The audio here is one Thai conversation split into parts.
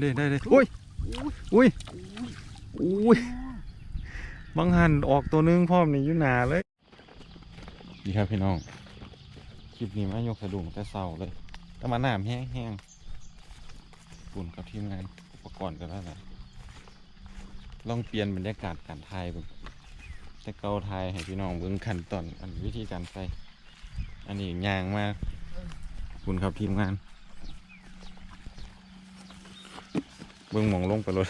ได้ได้ได้อุ้ยอุ้ยอุ้ยบางหันออกตัวหนึงพร้อมนี่อยู่หนาเลยดีครับพี่น้องคลิปนี้มายกสะดุ้งแต่เศร้าเลยแต่มาน้ำแห้งๆปุ่นกับทีมงานอุปกรณ์กันแล้วแหละลองเปลี่ยนบรรยากาศการถ่ายเบิ่งแต่เกาถ่ายให้พี่น้องเบิ่งขั้นตอนอันวิธีการใส่อันนี้ยางมาปุ่นครับทีมงาน เบิ่งมองลงไปรถ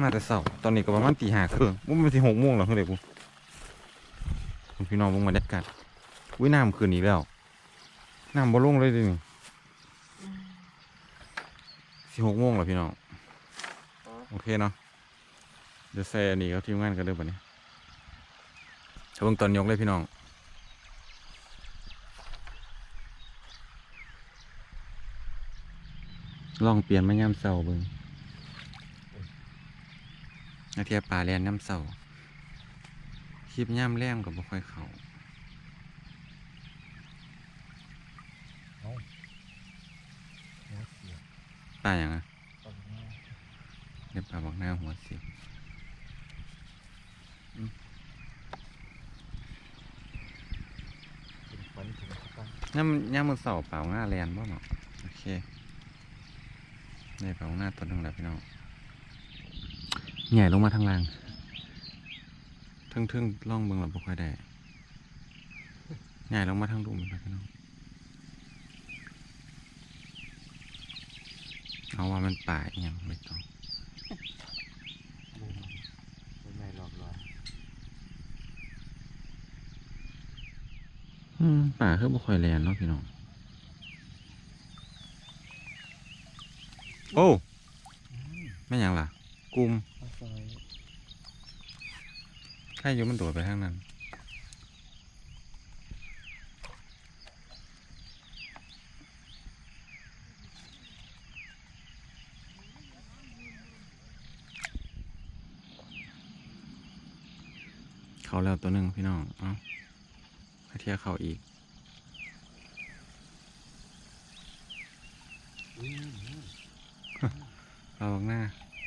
มาแต่เสาตอนนี้ก็ประมาณตีห้าครึ่งมุ่งไปที่หกโมงแล้วเท่าไหร่ปุ๊คุณพี่น้องเบิ่งบรรยากาศอุ้ยน้ำคืนนี้แล้วน้ำบ่ลงเลยดินี่สี่หกโมงแล้วพี่น้องโอเคเนาะเดี๋ยวแซ่นนี้ครับทีมงานกันเด้อบัดนี้เดี๋ยวเบิ่งตอนยกเลยพี่น้อง ลองเปลี่ยนมาย่ำเสาเบิ่งอาเทียปลาเรียนย่ำเสาคลิปย่ำแรงกับบ่ค่อยเขาปลาอย่างอะเรียกปลาบอกหน้าหัวเสียบย่ำย่ำมือเสาเปล่าหน้าเรียนบ่เนาะโอเค นี่เปล่าหน้าตัวหนึงแล้วพี่น้องใหญ่ลงมาทางล่างทึ่งทึ่งๆล่องเบิ่งเราบ่ค่อยได้ใหญ่ลงมาทางดุมครับพี่น้องเอาว่ามันป่าอหย่างไม่ต้องไม่หลอกหลอนอืมป่าคือบ่ค่อยแลนเนาะพี่น้อง โอ้ไม่ยังล่ะ กุมใครอยู่มันโดดไปทางนั้นเขาแล้วตัวหนึ่งพี่น้อง เอ้าไปเที่ยเขาอีกอ เราบังหน้า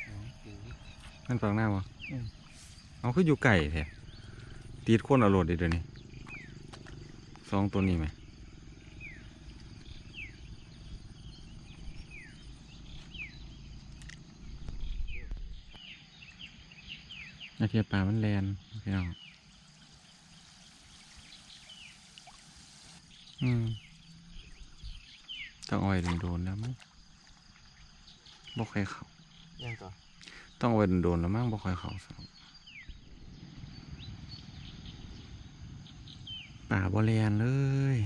น้องปูนั่นฟังหน้าวะอืมเอาคืออยู่ไก่แท้ตีดคนเอาโหลดดิเดี๋ยวนี้สองตัวนี้ไหมนาเทียปลามันแลนพี่น้องอืมต้องเอาไว้โดนๆแล้วมั้ง บอกใครเขายังต่อต้องเอาไว้โดนๆแล้วมั้งบ่ค่อยเขาสาวป่าบ่เรียนเลย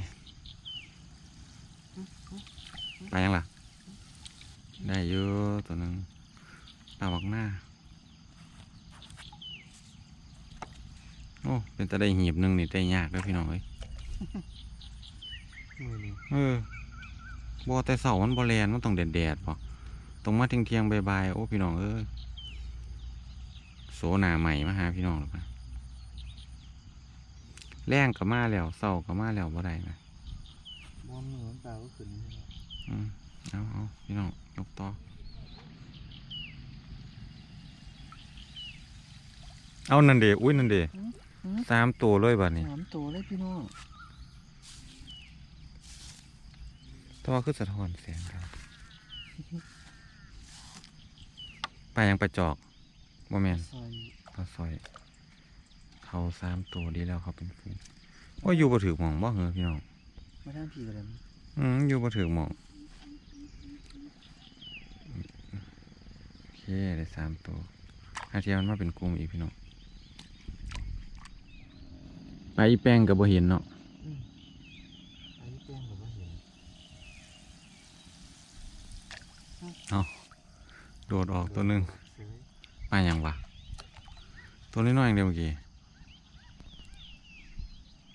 ไปยังล่ะ ได้เยอะตัวหนึ่งป่าบักหน้า โอ้ เป็นตะได้หีบหนึ่งนี่ได้ยากเลยพี่น้องเอ้ยมือนี่เออบ่แต่เสามันบ่แลนมันต้องแดดแดดๆบ่ ต้องมาเที่ยงเที่ยงๆบ่ายๆโอ้พี่น้องเอ้ยโสหนาใหม่มาหาพี่น้องหรอกนะแรงก็มาแล้วเสาก็มาแล้วบ่ได้นะบอลเหมือนปลาก็ขึ้นนี่แหละอืมเอาเอาพี่น้องยกต่อเอานั่นเดอุ้ยนั่นเดสามตัวเลยบัดนี้สามตัวเลยพี่น้องแตัวาคือสะท้อนแสงครับ ไปยังไปจอกบ่แม่นซอยข้าวซอยเขาสามตัวดีแล้วเขาเป็นฟูงว่าอยู่บ่ถือหมองบ่เหรอพี่น้องมาทางพี่กันเลยอืมอยู่บ่ถือหมองโอเคได้สามตัวอาเทียมันมาเป็นกลุ่มอีกพี่น้องไปอีแป้งกับบ่เห็นเนาะไอ้แป้งผมว่าเห็น โดดออกตัวหนึงซื้อมาหยังวะตัวน้อยๆอย่างเดียวเมื่อกี้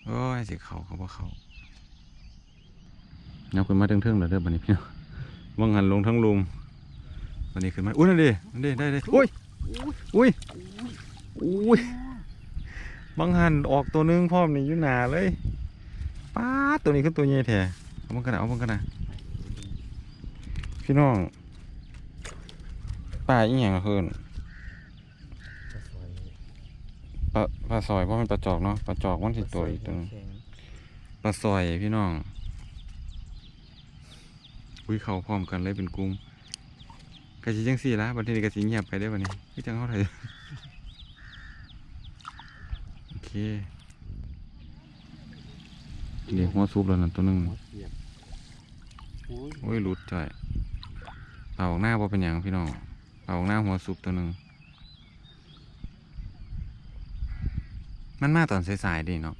โอ้ยสิเขาเขาบ่เขาเงาขึ้นมาเทิงๆแล้วเด้อบัดนี้พี่น้องว่างหันลงทั้งลุมบัดนี้ขึ้นมาอุ้ยนั่นดินั่นดิได้ได้อุ้ยอุ้ยอุ้ยบางหันออกตัวหนึงพร้อมนี่อยู่หนาเลยป้าดตัวนี้คือตัวใหญ่แท้เอามันกันนะเอามันกันนะพี่น้อง ปลาอีหยังเพิ่นจะสวยปลาปลาซอยเพราะมันปลาจอกเนาะปลาจอกมันสิตัวอีกตัวหนึงแข็งปลาซอยพี่น้องอุ้ยเข้าพร้อมกันเลยเป็นกลุ่มกะสิจังซี่ละบัดนี้กะสิเงียบไปได้อบัดนี้คือจังเฮาไทยโอเคเดี๋ยวหัวซุปแล้วนั่นตัวหนึงหัวเสียบโอ้ยโอ้ยหลุดจ่อยเป่าออกหน้าบ่เป็นหยังพี่น้อง เป่าออกหน้าหัวซุปตัวหนึงมันมาตอนสายๆดิเนาะ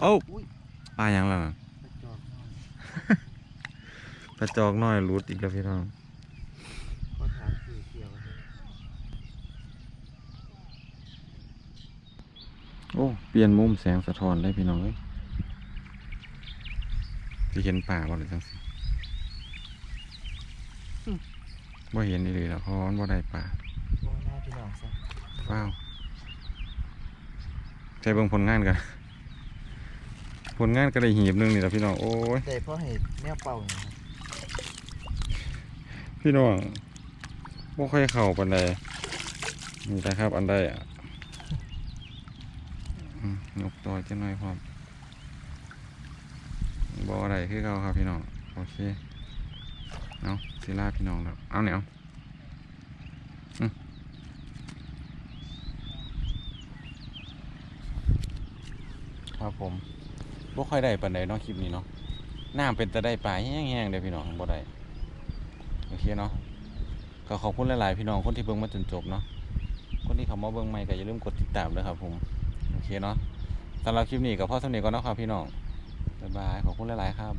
โอ้าอุ้ยปลาหยังแล้วน่ะกระจอกน้อยปลาจอกน้อยหลุดอีกแล้วพี่น้อง ก็ถามคือเกี่ยวครับ โอ้ เปลี่ยนมุมแสงสะท้อนได้พี่น้องเอ้ยสิเห็นป่าบ่เลยจังสิบ่เห็นอีหลีแล้วเพราะมันบ่ได้ป่าโอ้หน้าพี่น้องซะว้าวใช้เบิ่งผลงานกัน ผลงานก็ได้หีบหนึงนี่แหละพี่น้อง โอ้ยแต่เพราะเหตุแนวเป่าเนี่ยครับพี่น้องบ่ค่อยเข้าปานใดนี่นะครับ อันใดอะอืม ยกต่อจังหน่อยพร้อมบ่อะไรคือเก่าครับพี่น้อง โอเค เอาสิลาพี่น้องแล้วเอาเนี่ยเอาอืมครับผมบ่ค่อยได้ปานใดเนาะคลิปนี้เนาะน้ำเป็นแต่ได้ปลาแห้งๆเด้อพี่น้องบ่ได้โอเคเนาะก็ขอบคุณหลายๆพี่น้องคนที่เบิ่งมาจนจบเนาะคนที่เขามาเบิ่งใหม่ก็อย่าลืมกดติดตามด้วยครับผม โอเคเนาะสำหรับคลิปนี้ก็พอสำเนีก่อนนะครับพี่น้องบ๊ายบายขอบคุณหลาย ๆ ครับ